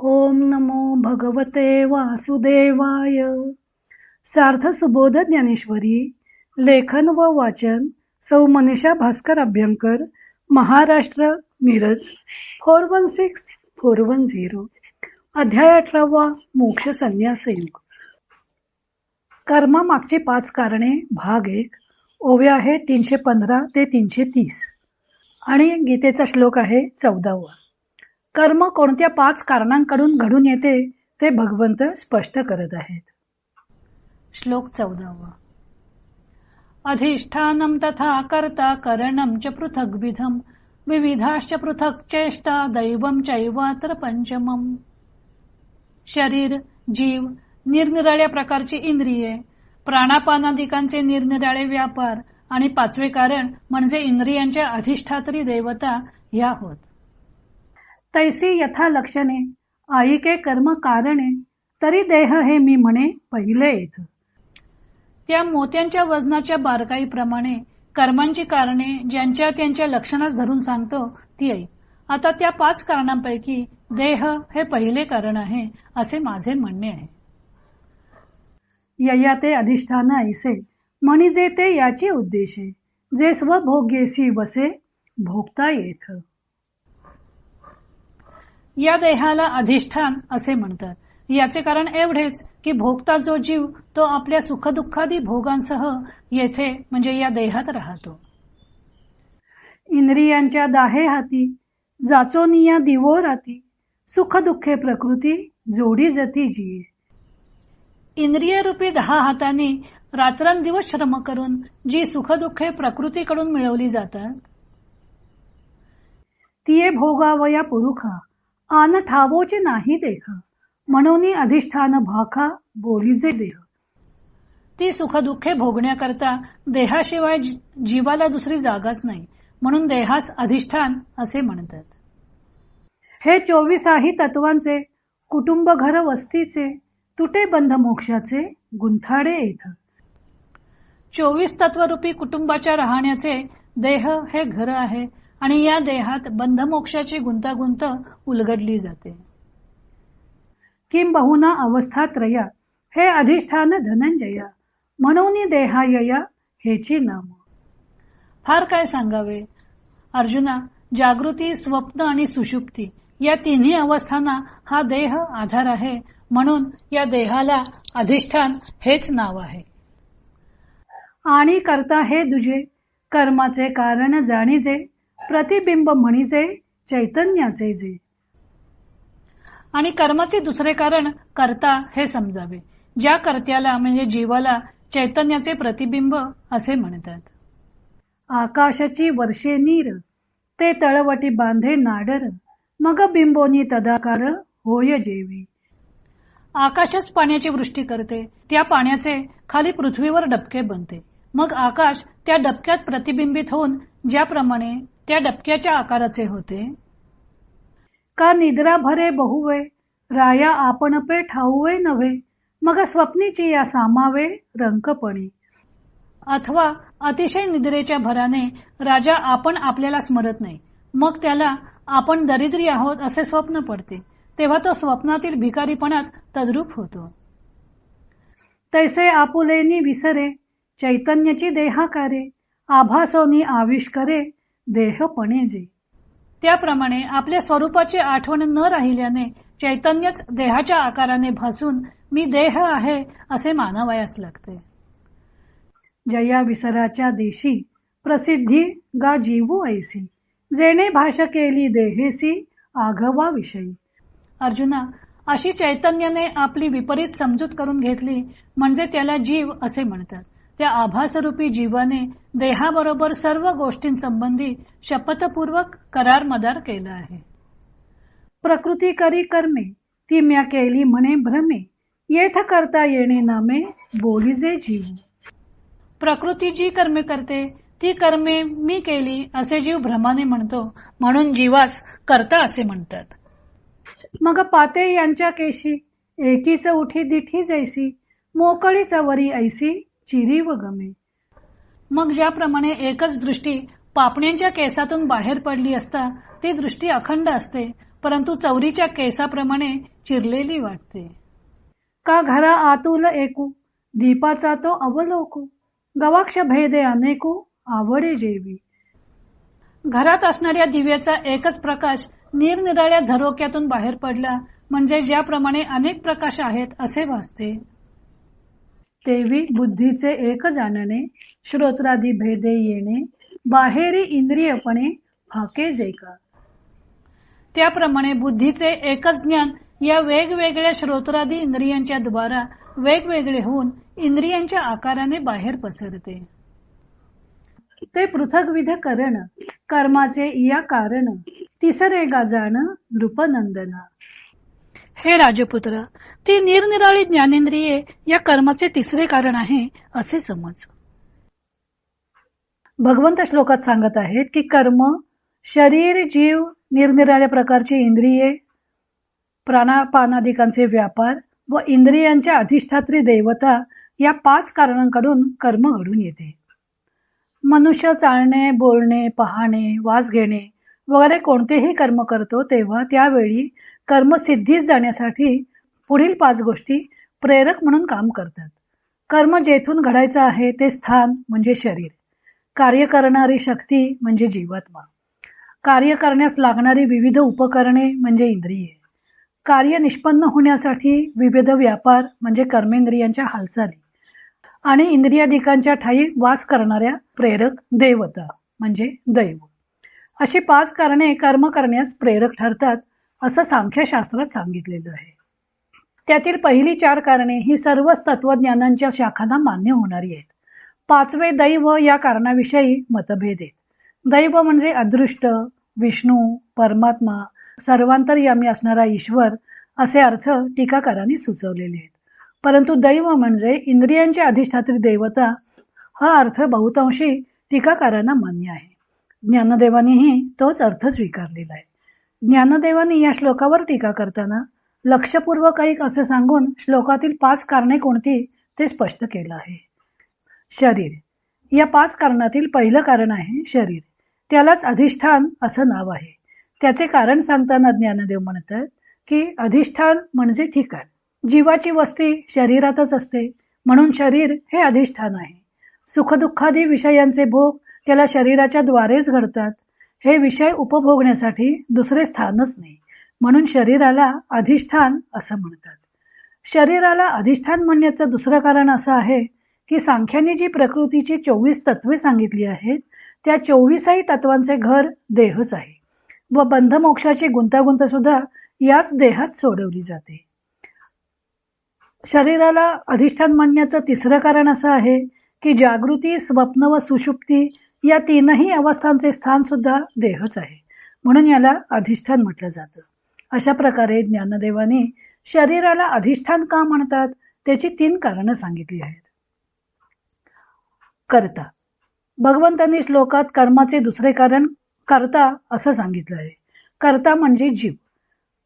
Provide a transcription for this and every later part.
ओम नमो भगवते वासुदेवाय. सार्थ सुबोध ज्ञानेश्वरी लेखन व वाचन सौ Manisha Bhaskar Abhyankar Maharashtra Miraj four one six four one zero. अध्याय अठरावा मोक्ष संन्यास योग कर्मा मागची पाच कारणे भाग एक ओव्या आहे तीनशे पंधरा ते तीनशे तीस. आणि गीतेचा श्लोक आहे चौदावा. कर्म कोणत्या पाच कारणांकडून घडून येते ते भगवंत स्पष्ट करत आहेत. श्लोक चौदावा. अधिष्ठानम तथा कर्ता करणम च पृथग्विधम विविधाश्च पृथक चेष्टा दैवम चैवात्र पंचमम शरीर जीव निरनिराळ्या प्रकारची इंद्रिये प्राणापानादिकांचे निरनिराळे व्यापार आणि पाचवे कारण म्हणजे इंद्रियांच्या अधिष्ठात्री देवता ह्या होत. तैसी यथा लक्षणे आईके कर्म कारणे तरी देह हे मी म्हणे पहिले येत त्या मोत्यांच्या वजनाच्या बारकाईप्रमाणे कर्मांची कारणे ज्यांच्या त्यांच्या लक्षणास धरून सांगतो ती आई आता त्या पाच कारणांपैकी देह हे पहिले कारण आहे असे माझे म्हणणे आहे. यया ते अधिष्ठान ऐसे म्हणजे ते याचे उद्देशे जे स्वभोग्येसी वसे भोगता येथ. या देहाला अधिष्ठान असे म्हणतात. याचे कारण एवढेच की भोगता जो जीव तो आपल्या सुखदुःखादी भोगांसह येथे म्हणजे या देहात राहतो. इंद्रियांच्या दाहे हाती जाचोनिया दिवो राती सुख दुःखे प्रकृती जोडी जती जी इंद्रिय रूपी दहा हातांनी रात्रंदिवस श्रम करून जी सुखदुःखे प्रकृतीकडून मिळवली जातात तिये भोगावया पुरुखा. आन ठावोचे नाही देखा. म्हणून अधिष्ठान भाखा बोलीचे देह. ती सुखदुःखे भोगण्याकरता देहाशिवाय जीवाला दुसरी जागाच नाही. म्हणून देहास अधिष्ठान असे म्हणतात. हे चोवीसाही तत्वांचे कुटुंब घर वस्तीचे तुटे बंध मोक्षाचे गुंथाडे येथ चोवीस तत्वरूपी कुटुंबाच्या राहण्याचे देह हे घर आहे. आणि या देहात बंधमोक्षाची गुंतागुंत उलगडली जाते. किंबहुना अवस्था त्रया हे अधिष्ठान धनंजया म्हणून देहायया हेची नाम. फार काय सांगावे? अर्जुना जागृती स्वप्न आणि सुषुप्ती या तिन्ही अवस्थांना हा देह आधार आहे म्हणून या देहाला अधिष्ठान हेच नाव आहे. आणि करता हे दुजे कर्माचे कारण जाणीजे प्रतिबिंब म्हणीचे चैतन्याचे जे. आणि कर्माचे दुसरे कारण करता हे समजावे. ज्या कर्त्याला म्हणजे जीवाला चैतन्याचे प्रतिबिंब असे म्हणतात. आकाशाची वर्षे नीर ते तळवटी बांधे नाडर मग बिंबोनी तदाकार होय जेवी. आकाशच पाण्याची वृष्टी करते त्या पाण्याचे खाली पृथ्वीवर डबके बनते. मग आकाश त्या डबक्यात प्रतिबिंबित होऊन ज्याप्रमाणे त्या डबक्याच्या आकाराचे होते. का निद्रा भरे बहुवे राया आपण पे ठाऊवे नव्हे मग स्वप्नीची या सामावे रंकपणी अथवा अतिशय निद्रेच्या भराने राजा आपण आपल्याला स्मरत नाही मग त्याला आपण दरिद्री आहोत असे स्वप्न पडते तेव्हा तो स्वप्नातील भिकारीपणात तद्रूप होतो. तैसे आपुलेनी विसरे चैतन्याची देहाकारे आभासोनी आविष्करे देहपणे जे. त्याप्रमाणे आपल्या स्वरूपाची आठवण न राहिल्याने चैतन्यच देहाच्या आकाराने भासून मी देह आहे असे मानावयास लागते. जया विसराच्या देशी प्रसिद्धी गा जीवू ऐसी जेणे भाषा केली देहेसी आघवा विषयी. अर्जुना अशी चैतन्याने आपली विपरीत समजूत करून घेतली म्हणजे त्याला जीव असे म्हणतात. त्या आभासरूपी जीवाने देहाबरोबर सर्व गोष्टींसंबंधी शपथपूर्वक करार मदार केला आहे. प्रकृती करी कर्मे ती म्या केली म्हणे भ्रमे येथ करता येणे नामे बोलिजे जीव. प्रकृती जी कर्मे करते ती कर्मे मी केली असे जीव भ्रमाने म्हणतो म्हणून जीवास करता असे म्हणतात. मग पाते यांच्या केशी एकीच उठी दिठी जैसी मोकळीच वरी ऐसी चिरी व गमे. मग ज्याप्रमाणे एकच दृष्टी पापण्यांच्या केसातून बाहेर पडली असता ती दृष्टी अखंड असते परंतु चौरीच्या केसाप्रमाणे चिरलेली वाटते. का घरा आतुल एकू दीपाचा तो अवलोकू गवाक्ष भेदे अनेकू आवडे जेवी. घरात असणाऱ्या दिव्याचा एकच प्रकाश निरनिराळ्या झरोक्यातून बाहेर पडला म्हणजे ज्याप्रमाणे अनेक प्रकाश आहेत असे भासते. तेवी बुद्धीचे एक जाणणे श्रोत्रादी भेदे येणे बाहेरी इंद्रियपणे फाके जेका. त्याप्रमाणे बुद्धीचे एकच ज्ञान या वेगवेगळ्या श्रोत्रादी इंद्रियांच्या द्वारा वेगवेगळे होऊन इंद्रियांच्या आकाराने बाहेर पसरते. ते पृथकविध करण कर्माचे या कारण तिसरे गाजाण नृपनंदना हे राजपुत्र ती निरनिराळी ज्ञानेंद्रिये या कर्माचे तिसरे कारण आहे असे समज. भगवंत श्लोकात सांगत आहेत की कर्म शरीर जीव निरनिराळ्या प्रकारची इंद्रिये प्राणापानादिकांचे व्यापार व इंद्रियांच्या अधिष्ठात्री देवता या पाच कारणांकडून कर्म घडून येते. मनुष्य चालणे बोलणे पाहणे वास घेणे वगैरे कोणतेही कर्म करतो तेव्हा त्यावेळी कर्मसिद्धीस जाण्यासाठी पुढील पाच गोष्टी प्रेरक म्हणून काम करतात. कर्म जेथून घडायचं आहे ते स्थान म्हणजे शरीर. कार्य करणारी शक्ती म्हणजे जीवात्मा. कार्य करण्यास लागणारी विविध उपकरणे म्हणजे इंद्रिये. कार्य निष्पन्न होण्यासाठी विविध व्यापार म्हणजे कर्मेंद्रियांच्या हालचाली आणि इंद्रियाधिकांच्या ठाई वास करणाऱ्या प्रेरक देवता म्हणजे दैव. अशी पाच कारणे कर्म करण्यास प्रेरक ठरतात असं सांख्यशास्त्रात सांगितलेलं आहे. त्यातील पहिली चार कारणे ही सर्वच तत्वज्ञानांच्या शाखांना मान्य होणारी आहेत. पाचवे दैव या कारणाविषयी मतभेद आहेत. दैव म्हणजे अदृष्ट विष्णू परमात्मा सर्वांतरयामी असणारा ईश्वर असे अर्थ टीकाकारांनी सुचवलेले आहेत. परंतु दैव म्हणजे इंद्रियांचे अधिष्ठात्री देवता हा अर्थ बहुतांशी टीकाकारांना मान्य आहे. ज्ञानदेवानीही तोच अर्थ स्वीकारलेला आहे. ज्ञानदेवानी या श्लोकावर टीका करताना लक्षपूर्वक ऐक असे सांगून श्लोकातील पाच कारणे कोणती ते स्पष्ट केलं आहे. शरीर. या पाच कारणातील पहिलं कारण आहे शरीर. त्यालाच अधिष्ठान असं नाव आहे. त्याचे कारण सांगताना ज्ञानदेव म्हणतात की अधिष्ठान म्हणजे ठिकाण. जीवाची वस्ती शरीरातच असते. म्हणून शरीर हे अधिष्ठान आहे. सुखदुःखादी विषयांचे भोग त्याला शरीराच्या द्वारेच घडतात. हे विषय उपभोगण्यासाठी दुसरे स्थानच नाही. म्हणून शरीराला अधिष्ठान असं म्हणतात. शरीराला अधिष्ठान म्हणण्याचं दुसरं कारण असं आहे की सांख्याने जी प्रकृतीची चोवीस तत्वे सांगितली आहेत त्या चोवीसही तत्वांचे घर देहच आहे व बंधमोक्षाची गुंतागुंत सुद्धा याच देहात सोडवली जाते. शरीराला अधिष्ठान म्हणण्याचं तिसरं कारण असं आहे की जागृती स्वप्न व सुषुप्ती या तीनही अवस्थांचे स्थान सुद्धा देहच आहे. म्हणून याला अधिष्ठान म्हटलं जातं. अशा प्रकारे ज्ञानदेवाने शरीराला अधिष्ठान का म्हणतात? त्याची तीन कारणं सांगितली आहेत. करता. भगवंतांनी श्लोकात कर्माचे दुसरे कारण करता असं सांगितलं आहे. कर्ता म्हणजे जीव.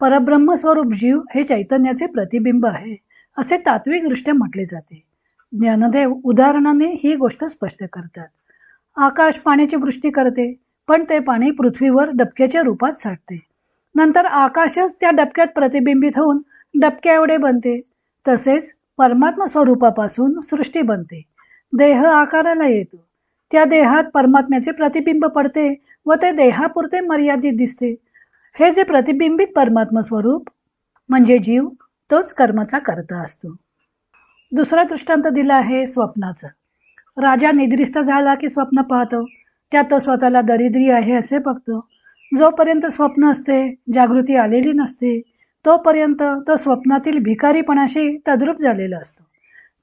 परब्रह्म स्वरूप जीव हे चैतन्याचे प्रतिबिंब आहे असे तात्विक दृष्ट्या म्हटले जाते. ज्ञानदेव उदाहरणाने ही गोष्ट स्पष्ट करतात. आकाश पाण्याची वृष्टी करते पण ते पाणी पृथ्वीवर डबक्याच्या रूपात साठते. नंतर आकाशच त्या डबक्यात प्रतिबिंबित होऊन डबक्या एवढे बनते तसेच परमात्मा स्वरूपापासून सृष्टी बनते. देह आकाराला येतो. त्या देहात परमात्म्याचे प्रतिबिंब पडते व ते देहापुरते मर्यादित दिसते. हे जे प्रतिबिंबित परमात्मा स्वरूप म्हणजे जीव तोच कर्माचा करता असतो. दुसरा दृष्टांत दिला आहे स्वप्नाचा. राजा निद्रिस्त झाला की स्वप्न पाहतो. त्यात तो स्वतःला दरिद्री आहे असे बघतो. जोपर्यंत स्वप्न असते जागृती आलेली नसते तोपर्यंत तो स्वप्नातील भिकारीपणाशी तद्रूप झालेला असतो.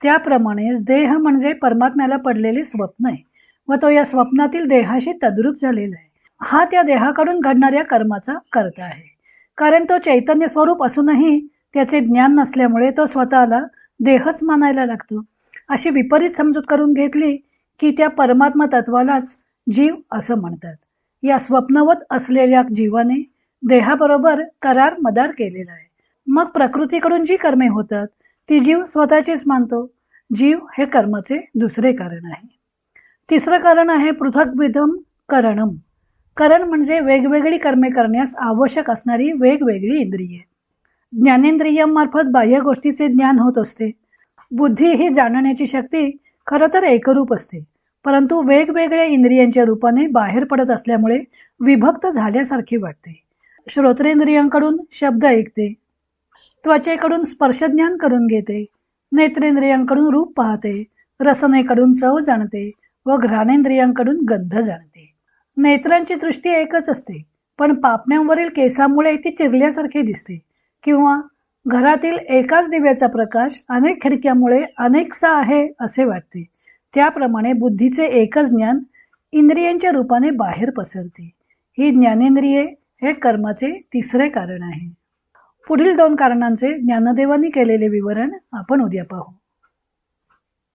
त्याप्रमाणेच देह म्हणजे परमात्म्याला पडलेले स्वप्न आहे व तो या स्वप्नातील देहाशी तद्रूप झालेला आहे. हा त्या देहाकडून घडणाऱ्या कर्माचा करता आहे. कारण तो चैतन्य स्वरूप असूनही त्याचे ज्ञान नसल्यामुळे तो स्वतःला देहच मानायला लागतो. अशी विपरीत समजूत करून घेतली की त्या परमात्मा तत्वालाच जीव असं म्हणतात. या स्वप्नवत असलेल्या जीवाने देहाबरोबर करार मदार केलेला आहे. मग प्रकृतीकडून जी कर्मे होतात ती जीव स्वतःचीच मानतो. जीव हे कर्माचे दुसरे कारण आहे. तिसरं कारण आहे पृथक विधम करणम करण म्हणजे वेगवेगळी कर्मे करण्यास आवश्यक असणारी वेगवेगळी इंद्रिये. ज्ञानेंद्रियांमार्फत बाह्य गोष्टीचे ज्ञान होत असते. बुद्धी ही जाणण्याची शक्ती खरं तर एकरूप असते. परंतु वेगवेगळ्या इंद्रियांच्या रूपाने बाहेर पडत असल्यामुळे विभक्त झाल्यासारखी वाटते. श्रोत्रेंद्रियांकडून शब्द ऐकते. त्वचेकडून स्पर्शज्ञान करून घेते. नेत्रेंद्रियांकडून रूप पाहते. रसनेकडून चव जाणते व घ्राणेंद्रियांकडून गंध जाणते. नेत्रांची दृष्टी एकच असते पण पापण्यांवरील केसामुळे ती चिरल्यासारखी दिसते किंवा घरातील एकाच दिव्याचा प्रकाश अनेक खिडक्यामुळे अनेकसा आहे असे वाटते. त्याप्रमाणे बुद्धीचे एकच ज्ञान इंद्रियांच्या रूपाने बाहेर पसरते. ही ज्ञानेंद्रिये हे कर्माचे तिसरे कारण आहे. पुढील दोन कारणांचे ज्ञानदेवांनी केलेले विवरण आपण उद्या पाहू.